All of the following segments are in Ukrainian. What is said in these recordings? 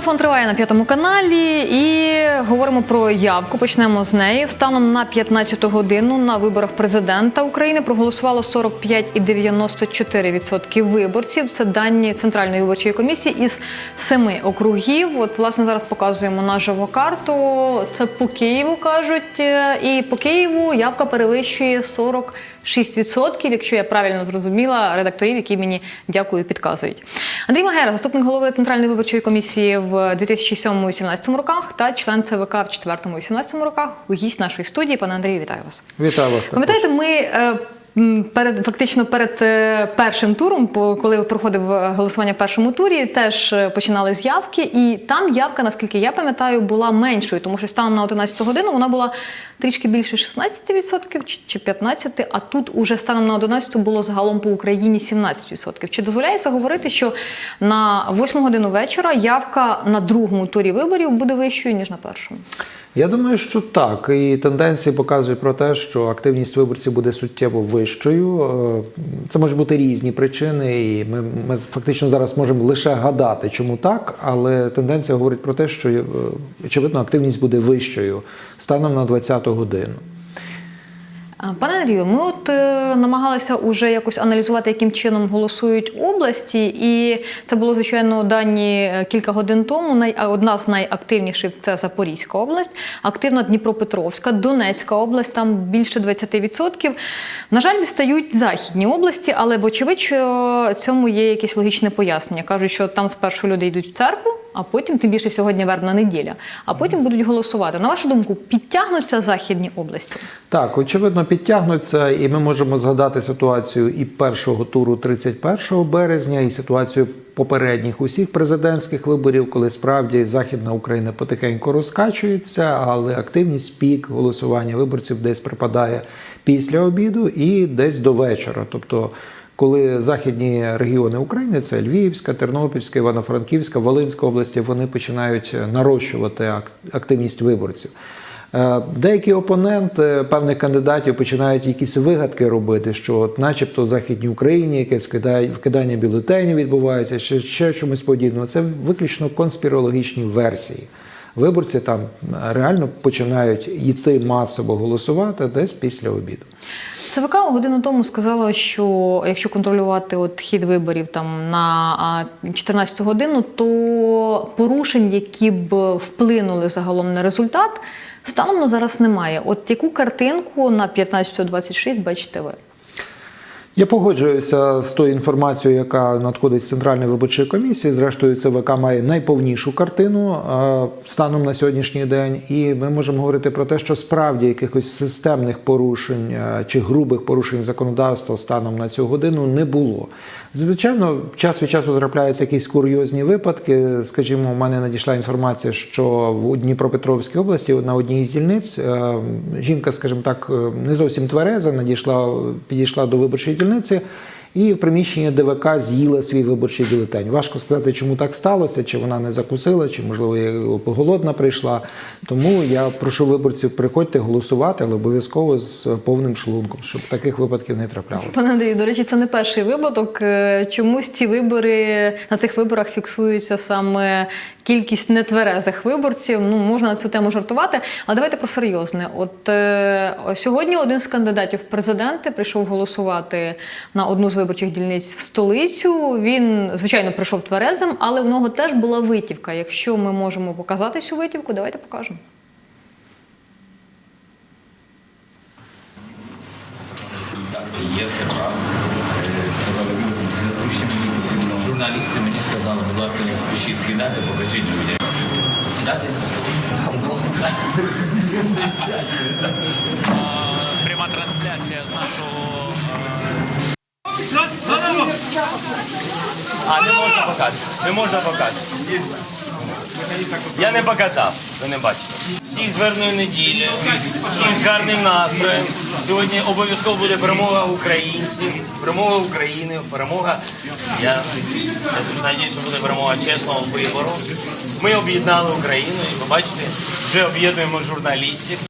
марафон триває на п'ятому каналі і говоримо про явку. Почнемо з неї. Станом на 15 годину на виборах президента України проголосувало 45,94% виборців. Це дані Центральної виборчої комісії із семи округів. От власне зараз показуємо наживо карту. Це по Києву кажуть, і по Києву явка перевищує 46%, якщо я правильно зрозуміла редакторів, які мені дякую, підказують. Андрій Магера, заступник голови Центральної виборчої комісії в 2007-2018 роках та член ЦВК в 2004-2018 роках. Гість нашої студії. Пане Андрію, вітаю вас. Вітаю вас. також. Пам'ятаєте, ми е, перед фактично перед е, першим туром, коли проходив е, голосування в першому турі, теж е, починали з явки, і там явка, наскільки я пам'ятаю, була меншою, тому що станом на 11 годину вона була трішки більше 16% чи- чи 15%, а тут уже станом на 11 було загалом по Україні 17%. Чи дозволяється говорити, що на 8 годину вечора явка на другому турі виборів буде вищою ніж на першому? Я думаю, що так. І тенденції показують про те, що активність виборців буде суттєво вищою. Е, Це можуть бути різні причини, і ми, ми фактично зараз можемо лише гадати, чому так, але тенденція говорить про те, що е, очевидно активність буде вищою станом на 20-ту годину. Пане Андрію, ми от е, намагалися уже якось аналізувати, яким чином голосують області, і це було звичайно дані е, кілька годин тому. Одна з найактивніших це Запорізька область, активна Дніпропетровська, Донецька область, там більше 20%. На жаль, відстають західні області, але вочевидь, що цьому є якесь логічне пояснення. кажуть, що там спершу люди йдуть в церкву. А потім, тим більше сьогодні вербна неділя, а потім будуть голосувати. На вашу думку, підтягнуться західні області? Так, очевидно, підтягнуться, і ми можемо згадати ситуацію і першого туру 31 березня, і ситуацію попередніх усіх президентських виборів, коли справді Західна Україна потихеньку розкачується, але активність пік голосування виборців десь припадає після обіду і десь до вечора. Тобто, коли західні регіони України, це Львівська, Тернопільська, Івано-Франківська, Волинська області, вони починають нарощувати активність виборців. Е, Деякі опоненти певних кандидатів починають якісь вигадки робити, що, от, начебто, в Західній Україні якесь вкидання, бюлетенів відбувається, ще, ще чомусь подібного. Це виключно конспірологічні версії. Виборці там реально починають йти масово голосувати десь після обіду. ЦВК годину тому сказала, що якщо контролювати от хід виборів там на 14 годину, то порушень, які б вплинули загалом на результат, станом на зараз немає. От яку картинку на 15.26 бачите ви? Я погоджуюся з тою інформацією, яка надходить з Центральної виборчої комісії. Зрештою, ЦВК має найповнішу картину е, станом на сьогоднішній день, і ми можемо говорити про те, що справді якихось системних порушень е, чи грубих порушень законодавства станом на цю годину не було. Звичайно, час від часу трапляються якісь курйозні випадки. Скажімо, у мене надійшла інформація, що в Дніпропетровській області на одній із дільниць е, жінка, скажімо так, е, не зовсім твереза, надійшла, підійшла до виборчої дільниці. І в приміщенні ДВК з'їла свій виборчий бюлетень. Важко сказати, чому так сталося, чи вона не закусила, чи можливо голодна прийшла. Тому я прошу виборців, приходьте голосувати, але обов'язково з повним шлунком, щоб таких випадків не траплялося. Пане Андрію, до речі, це не перший випадок. Е, Чомусь ці вибори на цих виборах фіксується саме кількість нетверезих виборців. Ну можна на цю тему жартувати, але давайте про серйозне. От е, сьогодні один з кандидатів в президенти прийшов голосувати на одну з виборчих дільниць в столицю. Він звичайно прийшов тверезим, але в нього теж була витівка. Якщо ми можемо показати цю витівку, давайте покажемо. Так, є все правильно. Е, мені потрібно. Журналісти мені сказали, будь ласка, не спішіть скидати, покажіть людям. Сідати? Пряма трансляція з нашого. А, не можна показати. Не можна показати. Я не показав, ви не бачите. Всіх з верною неділі, всіх з гарним настроєм. Сьогодні обов'язково буде перемога українців, перемога України, перемога. Я, я сподіваюся, що буде перемога чесного вибору. Ми об'єднали Україну і ви бачите, вже об'єднуємо журналістів.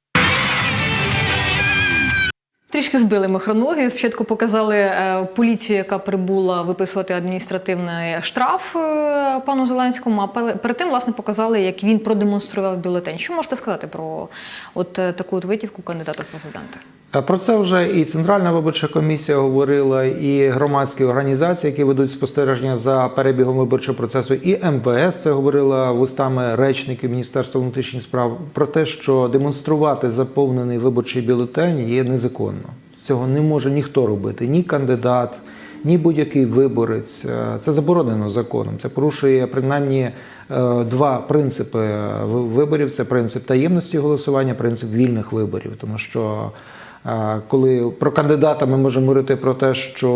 Трішки збили ми хронологію. Спочатку показали е, поліцію, яка прибула виписувати адміністративний штраф е, пану Зеленському. А пе- перед тим, власне, показали, як він продемонстрував бюлетень. Що можете сказати про от е, таку от витівку кандидата в президенти? А Про це вже і Центральна виборча комісія говорила, і громадські організації, які ведуть спостереження за перебігом виборчого процесу, і МВС це говорила вустами речників Міністерства внутрішніх справ про те, що демонструвати заповнений виборчий бюлетень є незаконно. Цього не може ніхто робити, ні кандидат, ні будь-який виборець. Е, Це заборонено законом. Це порушує принаймні е, два принципи виборів: це принцип таємності голосування, принцип вільних виборів, тому що. Коли про кандидата ми можемо говорити про те, що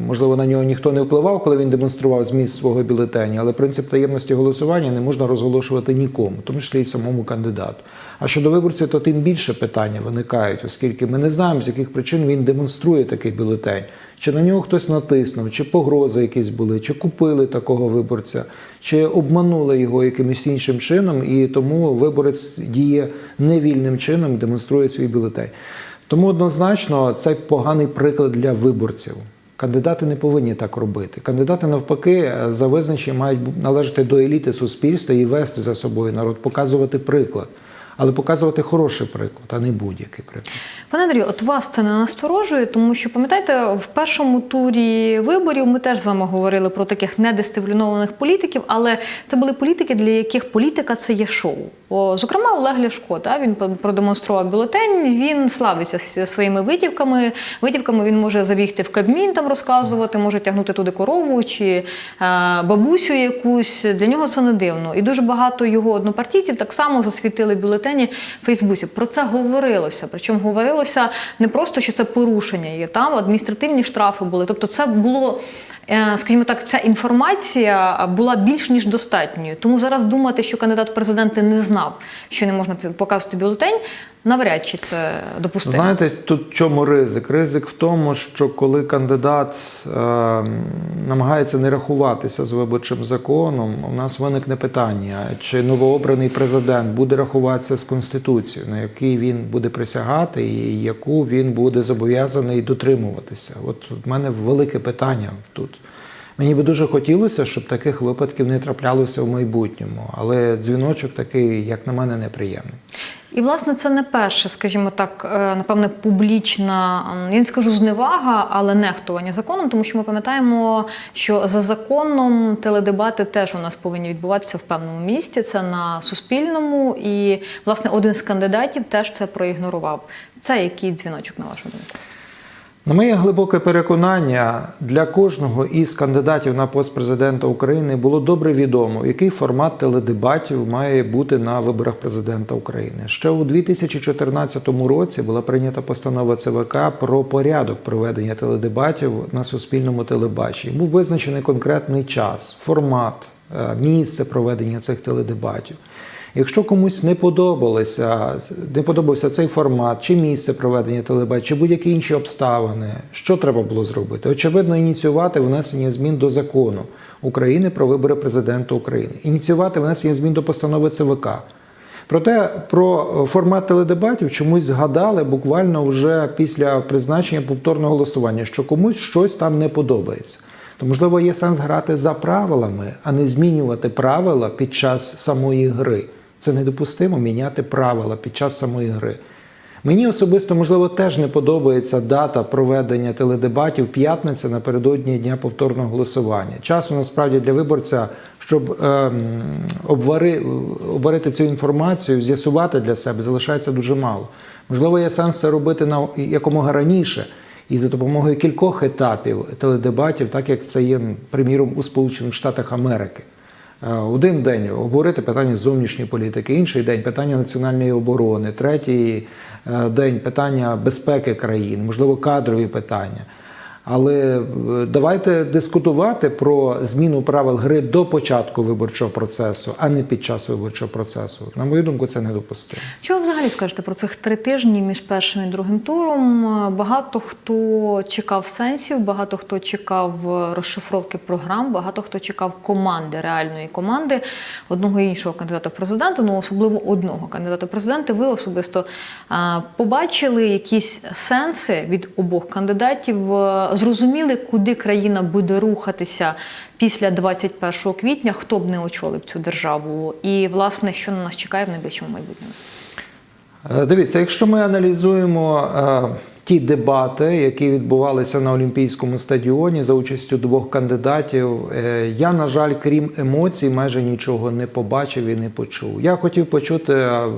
е, можливо на нього ніхто не впливав, коли він демонстрував зміст свого бюлетеня, але принцип таємності голосування не можна розголошувати нікому, тому числі й самому кандидату. А щодо виборців, то тим більше питання виникають, оскільки ми не знаємо, з яких причин він демонструє такий бюлетень. Чи на нього хтось натиснув, чи погрози якісь були, чи купили такого виборця, чи обманули його якимось іншим чином, і тому виборець діє невільним чином, демонструє свій бюлетень. Тому однозначно це поганий приклад для виборців. Кандидати не повинні так робити. Кандидати, навпаки, за визначенням мають належати до еліти суспільства і вести за собою народ, показувати приклад. Але показувати хороший приклад, а не будь-який приклад. Пане Андрію, от вас це не насторожує, тому що пам'ятаєте, в першому турі виборів ми теж з вами говорили про таких недисциплінованих політиків, але це були політики, для яких політика це є шоу. О, зокрема, Олег Ляшко, та, він продемонстрував бюлетень, він славиться своїми витівками. Витівками він може забігти в Кабмін, там розказувати, може тягнути туди корову чи е, бабусю якусь. Для нього це не дивно. І дуже багато його однопартійців так само засвітили бюлетені в Фейсбуці. Про це говорилося. Причому говорилося не просто, що це порушення є там, адміністративні штрафи були. Тобто, це було. Е, Скажімо так, ця інформація була більш ніж достатньою. Тому зараз думати, що кандидат в президенти не знав, що не можна показувати бюлетень, навряд чи це допустимо. Знаєте, тут чому ризик? Ризик в тому, що коли кандидат е, намагається не рахуватися з виборчим законом, у нас виникне питання, чи новообраний президент буде рахуватися з Конституцією, на якій він буде присягати, і яку він буде зобов'язаний дотримуватися. От в мене велике питання тут. Мені би дуже хотілося, щоб таких випадків не траплялося в майбутньому, але дзвіночок такий, як на мене, неприємний. І, власне, це не перше, скажімо так, е, напевне, публічна, я не скажу зневага, але нехтування законом, тому що ми пам'ятаємо, що за законом теледебати теж у нас повинні відбуватися в певному місці. Це на Суспільному, і власне один з кандидатів теж це проігнорував. Це який дзвіночок на вашу думку? На моє глибоке переконання, для кожного із кандидатів на пост президента України було добре відомо, який формат теледебатів має бути на виборах президента України. Ще у 2014 році була прийнята постанова ЦВК про порядок проведення теледебатів на суспільному телебаченні. Був визначений конкретний час, формат, е, місце проведення цих теледебатів. Якщо комусь не подобалося, не подобався цей формат, чи місце проведення телебачення, чи будь-які інші обставини, що треба було зробити? Очевидно, ініціювати внесення змін до закону України про вибори президента України, ініціювати внесення змін до постанови ЦВК. Проте про формат теледебатів чомусь згадали буквально вже після призначення повторного голосування, що комусь щось там не подобається. То можливо є сенс грати за правилами, а не змінювати правила під час самої гри. Це недопустимо міняти правила під час самої гри. Мені особисто, можливо, теж не подобається дата проведення теледебатів п'ятниця напередодні дня повторного голосування. Часу насправді для виборця, щоб ем, обвари, обварити цю інформацію, з'ясувати для себе, залишається дуже мало. Можливо, є сенс це робити на якомога раніше і за допомогою кількох етапів теледебатів, так як це є, приміром, у Сполучених Штатах Америки. Е, Один день обговорити питання зовнішньої політики, інший день питання національної оборони, третій е, день питання безпеки країн, можливо, кадрові питання. Але е, давайте дискутувати про зміну правил гри до початку виборчого процесу, а не під час виборчого процесу. На мою думку, це недопустимо. Що ви взагалі скажете про цих три тижні між першим і другим туром? Е, Багато хто чекав сенсів, багато хто чекав е, розшифровки програм, багато хто чекав команди, реальної команди одного і іншого кандидата в президенти, ну особливо одного кандидата в президенти. Ви особисто побачили якісь сенси від обох кандидатів, зрозуміли, куди країна буде рухатися після 21 квітня, хто б не очолив цю державу, і власне що на нас чекає в найближчому майбутньому. Е, Дивіться, якщо ми аналізуємо е, ті дебати, які відбувалися на Олімпійському стадіоні за участю двох кандидатів, е, я, на жаль, крім емоцій, майже нічого не побачив і не почув. Я хотів почути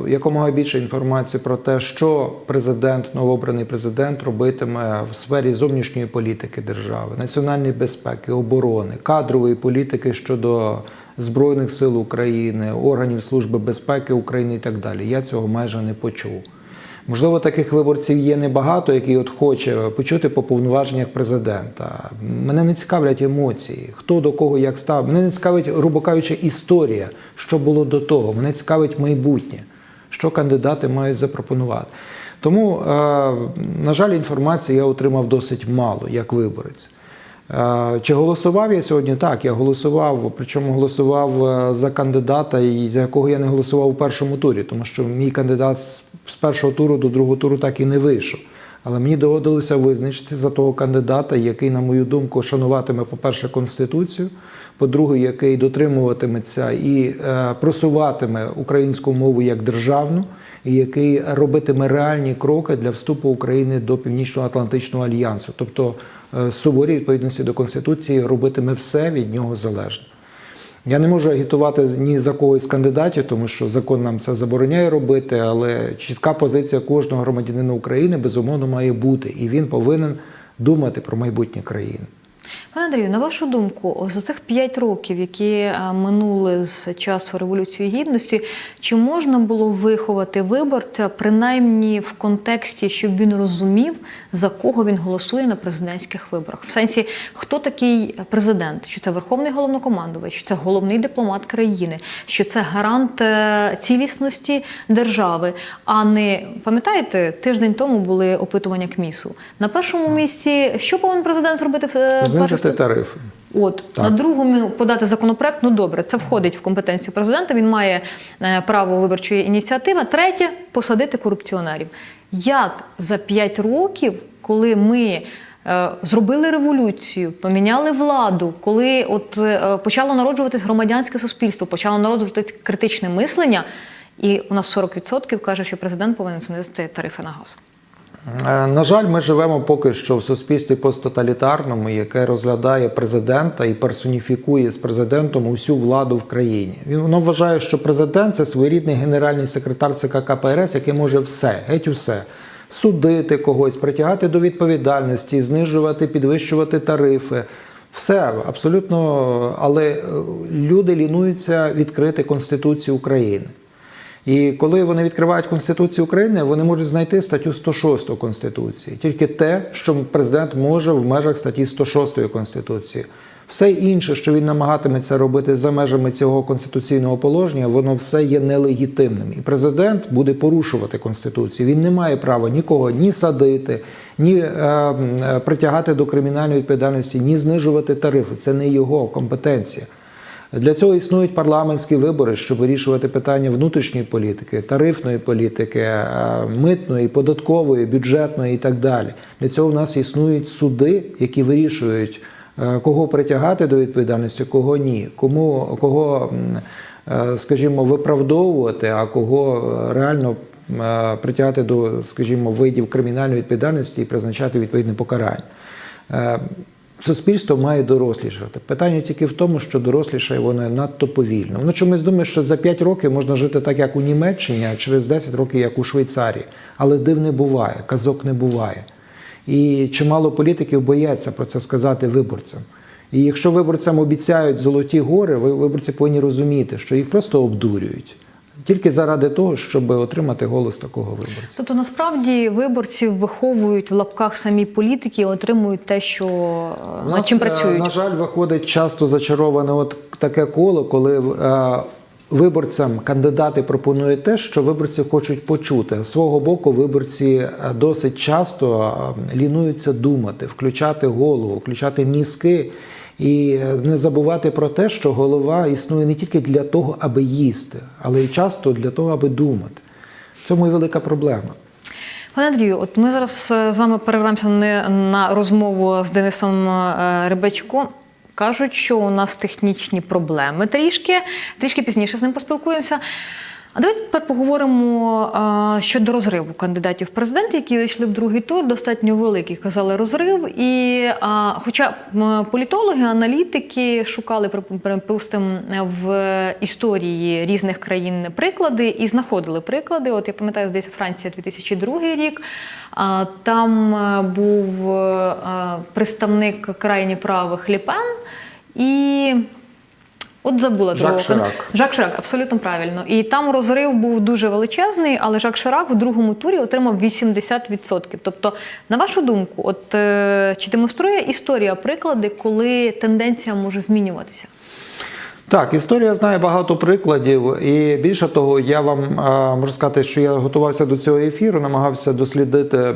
якомога більше інформації про те, що президент, новообраний президент, робитиме в сфері зовнішньої політики держави, національної безпеки, оборони, кадрової політики щодо Збройних сил України, органів Служби безпеки України і так далі. Я цього майже не почув. Можливо, таких виборців є небагато, які от хоче почути по повноваженнях президента. Мене не цікавлять емоції, хто до кого як став. Мене не цікавить, грубо кажучи, історія, що було до того. Мене цікавить майбутнє, що кандидати мають запропонувати. Тому, е, на жаль, інформації я отримав досить мало як виборець. Е, Чи голосував я сьогодні? Так, я голосував, причому голосував е, за кандидата, і за якого я не голосував у першому турі, тому що мій кандидат з- першого туру до другого туру так і не вийшов. Але мені доводилося визначити за того кандидата, який, на мою думку, шануватиме, по-перше, Конституцію, по-друге, який дотримуватиметься і е, просуватиме українську мову як державну, і який робитиме реальні кроки для вступу України до Північно-Атлантичного альянсу. Тобто е, суворі відповідності до Конституції робитиме все від нього залежне. Я не можу агітувати ні за когось з кандидатів, тому що закон нам це забороняє робити, але чітка позиція кожного громадянина України безумовно має бути, і він повинен думати про майбутнє країни. Пане Андрію, на вашу думку, за цих п'ять років, які е, минули з часу Революції Гідності, чи можна було виховати виборця принаймні в контексті, щоб він розумів, за кого він голосує на президентських виборах? В сенсі, хто такий президент? Що це верховний головнокомандувач, що це головний дипломат країни, що це гарант е, цілісності держави, а не пам'ятаєте, тиждень тому були опитування КМІСу. На першому місці, що повинен президент зробити е, в Знизити тарифи. От Так. на другому подати законопроект. Ну добре, це входить в компетенцію президента. Він має е, право виборчої ініціативи. Третє посадити корупціонерів. Як за п'ять років, коли ми е, зробили революцію, поміняли владу, коли от е, почало народжуватись громадянське суспільство, почало народжуватись критичне мислення, і у нас 40% каже, що президент повинен знизити тарифи на газ. Е, На жаль, ми живемо поки що в суспільстві посттоталітарному, яке розглядає президента і персоніфікує з президентом усю владу в країні. Він воно вважає, що президент це своєрідний генеральний секретар ЦК КПРС, який може все, геть усе. Судити когось, притягати до відповідальності, знижувати, підвищувати тарифи. Все абсолютно, але е, люди лінуються відкрити Конституцію України. І коли вони відкривають Конституцію України, вони можуть знайти статтю 106 Конституції, тільки те, що президент може в межах статті 106 Конституції. Все інше, що він намагатиметься робити за межами цього конституційного положення, воно все є нелегітимним. І президент буде порушувати конституцію. Він не має права нікого ні садити, ні е, е, притягати до кримінальної відповідальності, ні знижувати тарифи. Це не його компетенція. Для цього існують парламентські вибори, щоб вирішувати питання внутрішньої політики, тарифної політики, е, митної, податкової, бюджетної і так далі. Для цього в нас існують суди, які вирішують, е, кого притягати до відповідальності, кого ні, кому кого, е, скажімо, виправдовувати, а кого реально притягати до, скажімо, видів кримінальної відповідальності і призначати відповідне покарання. Суспільство має дорослішати. Питання тільки в тому, що дорослішає воно надто повільно. Воно чомусь думає, що за 5 років можна жити так, як у Німеччині, а через 10 років, як у Швейцарії. Але див не буває, казок не буває. І чимало політиків бояться про це сказати виборцям. І якщо виборцям обіцяють золоті гори, ви- виборці повинні розуміти, що їх просто обдурюють. Тільки заради того, щоб отримати голос такого виборця. Тобто насправді виборці виховують в лапках самі політики, і отримують те, що е, У над чим е, працюють. На жаль, виходить часто зачароване от таке коло, коли е, виборцям кандидати пропонують те, що виборці хочуть почути. З свого боку, виборці е, досить часто лінуються думати, включати голову, включати мізки. І е, не забувати про те, що голова існує не тільки для того, аби їсти, але й часто для того, аби думати. В цьому і велика проблема. Пане Андрію, от ми зараз е, з вами перервемося не на розмову з Денисом е, Рибачком. Кажуть, що у нас технічні проблеми трішки, трішки пізніше з ним поспілкуємося. А давайте тепер поговоримо а, щодо розриву кандидатів в президенти, які вийшли в другий тур. Достатньо великий казали розрив. І а, хоча політологи, аналітики шукали припу- припустимо в історії різних країн приклади і знаходили приклади. От я пам'ятаю, здається, Франція 2002 рік. А, там е, був е, представник крайні правих Ліпен і. От забула Жак другого. Ширак. Жак Ширак, абсолютно правильно. І там розрив був дуже величезний, але Жак Ширак в другому турі отримав 80%. Тобто, на вашу думку, от е, чи демонструє історія приклади, коли тенденція може змінюватися? Так, історія знає багато прикладів, і більше того, я вам а, можу сказати, що я готувався до цього ефіру, намагався дослідити е,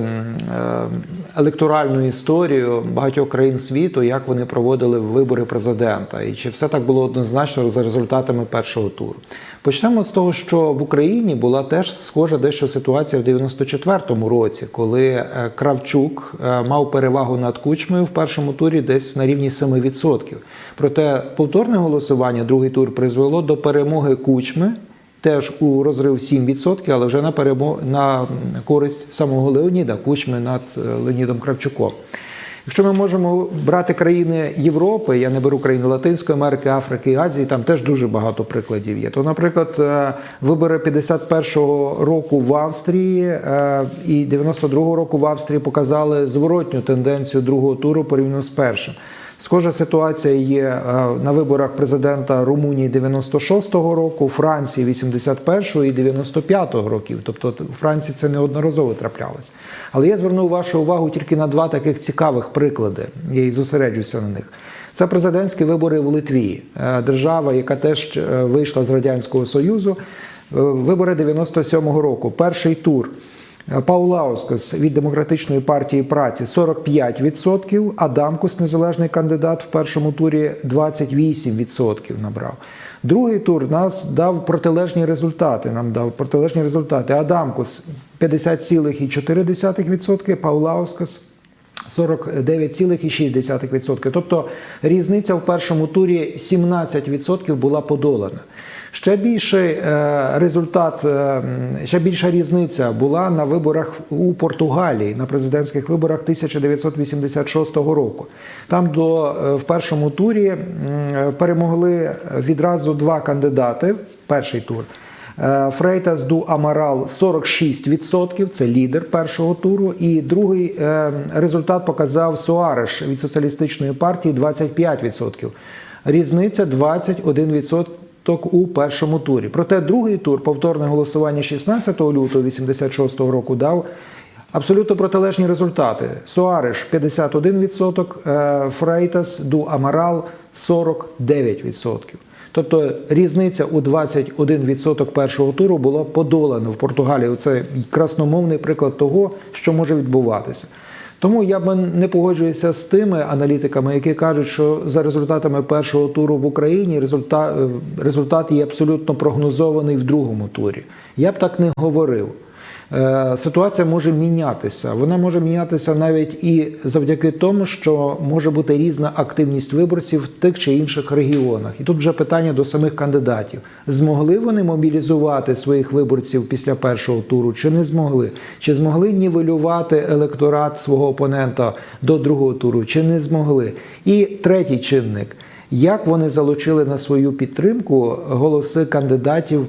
електоральну історію багатьох країн світу, як вони проводили вибори президента, і чи все так було однозначно за результатами першого туру. Почнемо з того, що в Україні була теж схожа дещо ситуація в 94-му році, коли е, Кравчук е, мав перевагу над Кучмою в першому турі десь на рівні 7%. Проте повторне голосування, другий тур, призвело до перемоги Кучми. Теж у розрив 7%, але вже на перемо... на користь самого Леоніда Кучми над е, Леонідом Кравчуком. Якщо ми можемо брати країни Європи, я не беру країни Латинської Америки, Африки і Азії, там теж дуже багато прикладів є. То, наприклад, е, вибори 51-го року в Австрії е, і 92-го року в Австрії показали зворотню тенденцію другого туру порівняно з першим. Схожа ситуація є е, на виборах президента Румунії 96-го року, Франції 81-го і 95-го років. Тобто у Франції це неодноразово траплялось. Але я звернув вашу увагу тільки на два таких цікавих приклади. Я і зосереджуся на них. Це президентські вибори в Литві, Е, держава, яка теж е, вийшла з радянського союзу. Вибори 97-го року. Перший тур. Паулаускас від демократичної партії праці 45%, Адамкус, незалежний кандидат, в першому турі 28% набрав. Другий тур нас дав протилежні результати. Нам дав протилежні результати. Адамкус 50,4%, Паулаускас 49,6%. Тобто різниця в першому турі 17% була подолана. Ще більший е, результат, е, ще більша різниця була на виборах у Португалії, на президентських виборах 1986 року. Там до, е, в першому турі перемогли відразу два кандидати. Перший тур. Е, Фрейтас ду Амарал 46%, це лідер першого туру. І другий е, результат показав Суареш від соціалістичної партії 25%. Різниця 21% у першому турі. Проте другий тур, повторне голосування 16 лютого 86 року, дав абсолютно протилежні результати. Суареш 51%, е, Фрейтас ду Амарал 49%. Тобто різниця у 21% першого туру була подолана в Португалії. Це красномовний приклад того, що може відбуватися. Тому я б не погоджуюся з тими аналітиками, які кажуть, що за результатами першого туру в Україні результат, результат є абсолютно прогнозований в другому турі. Я б так не говорив. Е, Ситуація може мінятися. Вона може мінятися навіть і завдяки тому, що може бути різна активність виборців в тих чи інших регіонах. І тут вже питання до самих кандидатів: змогли вони мобілізувати своїх виборців після першого туру, чи не змогли? Чи змогли нівелювати електорат свого опонента до другого туру, чи не змогли? І третій чинник. Як вони залучили на свою підтримку голоси кандидатів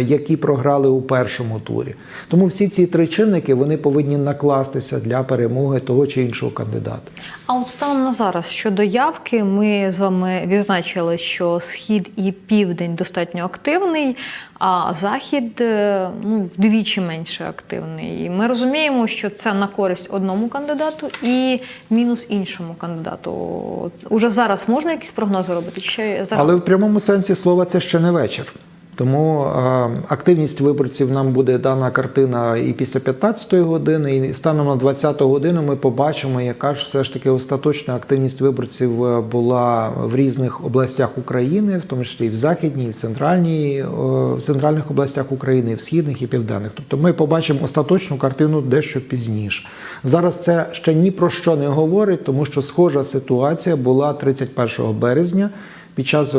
які програли у першому турі. Тому всі ці три чинники вони повинні накластися для перемоги того чи іншого кандидата. А от станом на зараз щодо явки, ми з вами відзначили, що схід і південь достатньо активний, а захід е, ну, вдвічі менше активний. І ми розуміємо, що це на користь одному кандидату і мінус іншому кандидату. От Уже зараз можна якісь прогнози робити? Ще зараз? Але в прямому сенсі слова це ще не вечір. Тому активність виборців нам буде дана картина і після 15-ї години, і станом на 20-ту годину ми побачимо, яка ж все ж таки остаточна активність виборців е, була в різних областях України, в тому числі і в західній, і в центральній, е, в центральних областях України, і в східних і південних. Тобто ми побачимо остаточну картину дещо пізніше. Зараз це ще ні про що не говорить, тому що схожа ситуація була 31 березня під час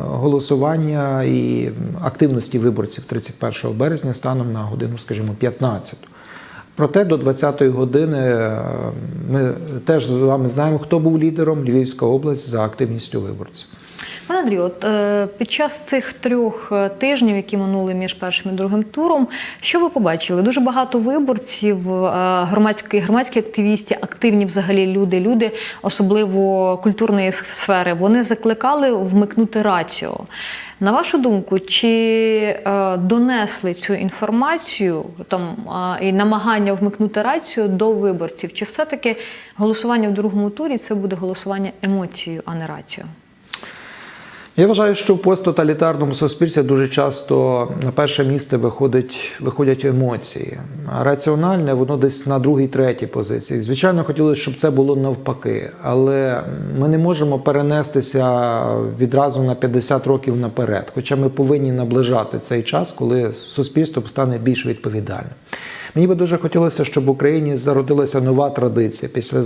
голосування і активності виборців 31 березня станом на годину, скажімо, 15. Проте до 20-ї години е, ми теж з вами знаємо, хто був лідером Львівська область за активністю виборців. Пане Андрію, от е, під час цих трьох е, тижнів, які минули між першим і другим туром, що ви побачили? Дуже багато виборців, е, громадські, громадські активісти, активні взагалі люди, люди, особливо культурної сфери, вони закликали вмикнути рацію. На вашу думку, чи донесли цю інформацію там і намагання вмикнути рацію до виборців? Чи все-таки голосування в другому турі це буде голосування емоцією, а не рацією? Я вважаю, що в посттоталітарному суспільстві дуже часто на перше місце виходить, виходять емоції. А раціональне воно десь на другій, третій позиції. Звичайно, хотілося, щоб це було навпаки, але ми не можемо перенестися відразу на 50 років наперед. Хоча ми повинні наближати цей час, коли суспільство стане більш відповідальним. Мені би дуже хотілося, щоб в Україні зародилася нова традиція після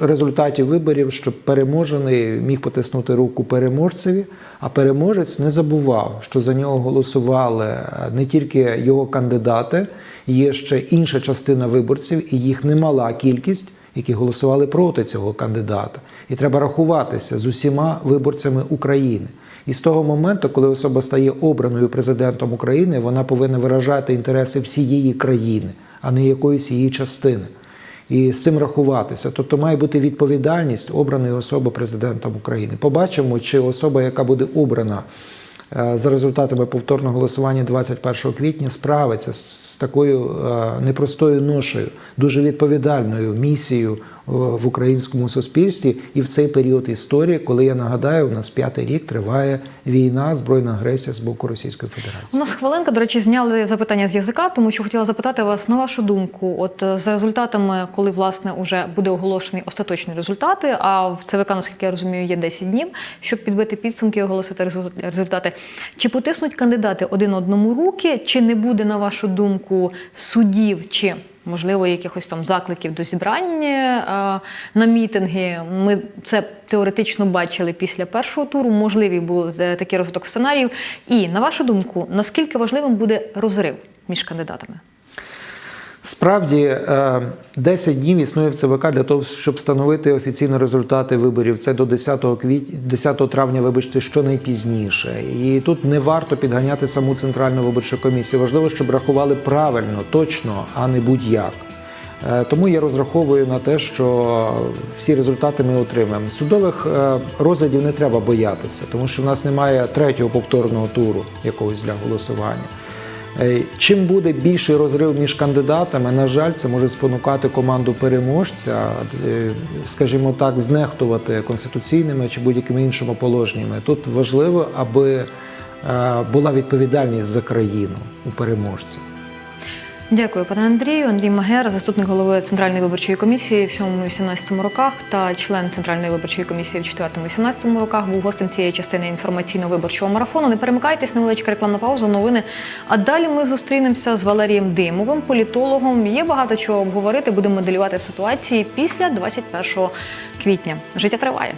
результатів виборів, щоб переможений міг потиснути руку переможцеві, а переможець не забував, що за нього голосували не тільки його кандидати, є ще інша частина виборців, і їх немала кількість, які голосували проти цього кандидата. І треба рахуватися з усіма виборцями України. І з того моменту, коли особа стає обраною президентом України, вона повинна виражати інтереси всієї країни, а не якоїсь її частини. І з цим рахуватися. Тобто має бути відповідальність обраної особи президентом України. Побачимо, чи особа, яка буде обрана е, за результатами повторного голосування 21 квітня, справиться з такою е, непростою ношею, дуже відповідальною місією в українському суспільстві і в цей період історії, коли я нагадаю, у нас п'ятий рік триває війна, збройна агресія з боку Російської У Федерації. нас хвилинка, до речі, зняли запитання з язика, тому що хотіла запитати вас на вашу думку, от е, за результатами, коли власне уже буде оголошений остаточні результати, а в ЦВК, наскільки я розумію, є 10 днів, щоб підбити підсумки і оголосити резу- результати. Чи потиснуть кандидати один одному руки, чи не буде, на вашу думку, судів чи можливо якихось там закликів до зібрання е, на мітинги? Ми це теоретично бачили після першого туру. Можливі був е, такий розвиток сценаріїв. І на вашу думку, наскільки важливим буде розрив між кандидатами? Справді е, 10 днів існує в ЦВК для того, щоб встановити офіційні результати виборів. Це до 10 квітня, 10 травня, вибачте, що найпізніше. І тут не варто підганяти саму центральну виборчу комісію. Важливо, щоб рахували правильно, точно, а не будь-як. Е, Тому я розраховую на те, що всі результати ми отримаємо. Судових е, розглядів не треба боятися, тому що в нас немає третього повторного туру якогось для голосування. Е, Чим буде більший розрив між кандидатами, на жаль, це може спонукати команду переможця, е, скажімо так, знехтувати конституційними чи будь-якими іншими положеннями. Тут важливо, аби е, була відповідальність за країну у переможця. Дякую, пане Андрію. Андрій Магер, заступник голови Центральної виборчої комісії в 7-18 роках та член Центральної виборчої комісії в 4-18 роках, був гостем цієї частини інформаційно-виборчого марафону. Не перемикайтесь, невеличка рекламна пауза, новини. А далі ми зустрінемося з Валерієм Димовим, політологом. Є багато чого обговорити. Будемо моделювати ситуації після 21 квітня. Життя триває.